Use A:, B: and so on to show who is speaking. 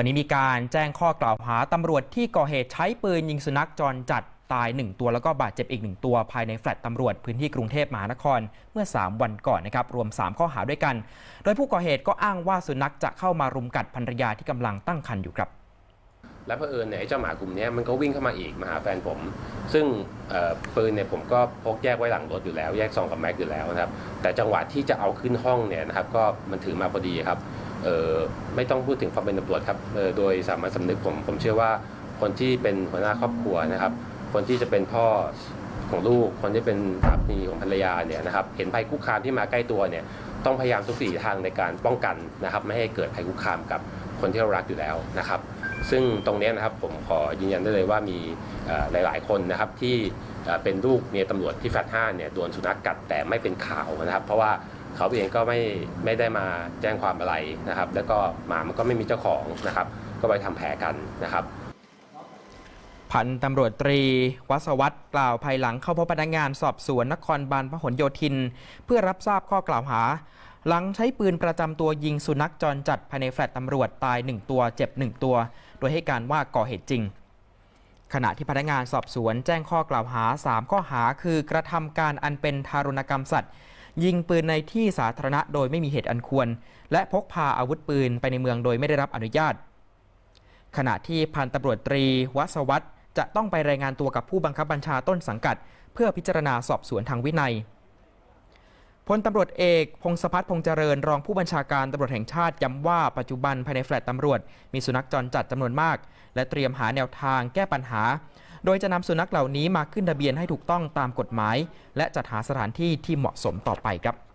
A: วันนี้มีการแจ้งข้อกล่าวหาตำรวจที่ก่อเหตุใช้ปืนยิงสุนัขจรจัดตาย 1 ตัวแล้วก็บาดเจ็บอีก 1 ตัวภายในแฟลตตำรวจพื้นที่กรุงเทพมหานครเมื่อ 3 วันก่อนนะครับ รวม 3 ข้อหาด้วยกัน โดยผู้ก่อเหตุก็อ้างว่าสุนัขจะเข้ามารุมกัดภรรยาที่กำลังตั้งครรภ์อยู่ครับ
B: แล้วเผอิญเนี่ยไอ้เจ้าหมากลุ่มนี้มันก็วิ่งเข้ามาอีกมาหาแฟนผม ซึ่งปืนเนี่ยผมก็พกแยกไว้หลังรถอยู่แล้ว แยกซองกับแม็กอยู่แล้วนะครับแต่จังหวะที่จะเอาขึ้นห้องเนี่ยนะครับก็มันถือมาพอดีครับ ไม่ต้องพูดถึงความเป็นตำรวจครับโดยสามัญสำนึกผมผมเชื่อว่าคนที่เป็นหัวหน้าครอบครัวนะครับ คนที่จะเป็นพ่อของลูก คนที่เป็นสามีของภรรยาเนี่ยนะครับ เห็นภัยคุกคามที่มาใกล้ตัวเนี่ย ต้องพยายามทุกวิถีทางในการป้องกันนะครับ ไม่ให้เกิดภัยคุกคามกับคนที่เรารักอยู่แล้วนะครับ ซึ่งตรงนี้นะครับผมขอยืนยันได้เลยว่ามีหลาย ๆ คนนะครับที่เป็นลูกเมียตำรวจที่แฟลตห้าเนี่ยโดนสุนัขกัดแต่ไม่เป็นข่าวนะครับ เพราะว่า เขาเองก็ไม่ไม่ได้มาแจ้งความอะไรนะครับ แล้วก็หมามันก็ไม่มีเจ้าของนะครับ ก็ไปทำแผลกันนะครับ
A: พันตำรวจตรี วัศวัตรกล่าวภายหลังเข้าพบพนักงานสอบสวนนครบาลพหลโยธิน เพื่อรับทราบข้อกล่าวหา หลังใช้ปืนประจำตัวยิงสุนัขจรจัดภายในแฟลตตำรวจตาย 1 ตัว เจ็บ 1 ตัว โดยให้การว่าก่อเหตุจริง ขณะที่พนักงานสอบสวนแจ้งข้อกล่าวหา 3 ข้อหาคือกระทำการอันเป็นทารุณกรรมสัตว์ ยิงปืนในที่สาธารณะโดยไม่มีเหตุอันควร และพกพาอาวุธปืนไปในเมืองโดยไม่ได้รับอนุญาต ขณะที่พันตำรวจตรีวัศวัตรจะต้องไปรายงานตัวกับผู้บังคับบัญชาต้นสังกัด เพื่อพิจารณาสอบสวนทางวินัยพลตำรวจเอกพงศพัฒน์พงษ์เจริญรองผู้บัญชาการตำรวจแห่งชาติย้ำว่าปัจจุบันภายในแฟลตตำรวจ มีสุนัขจรจัดจำนวนมาก และเตรียมหาแนวทางแก้ปัญหา โดยจะนำสุนัขเหล่านี้มาขึ้นทะเบียนให้ถูกต้องตามกฎหมาย และจัดหาสถานที่ที่เหมาะสมต่อไปครับ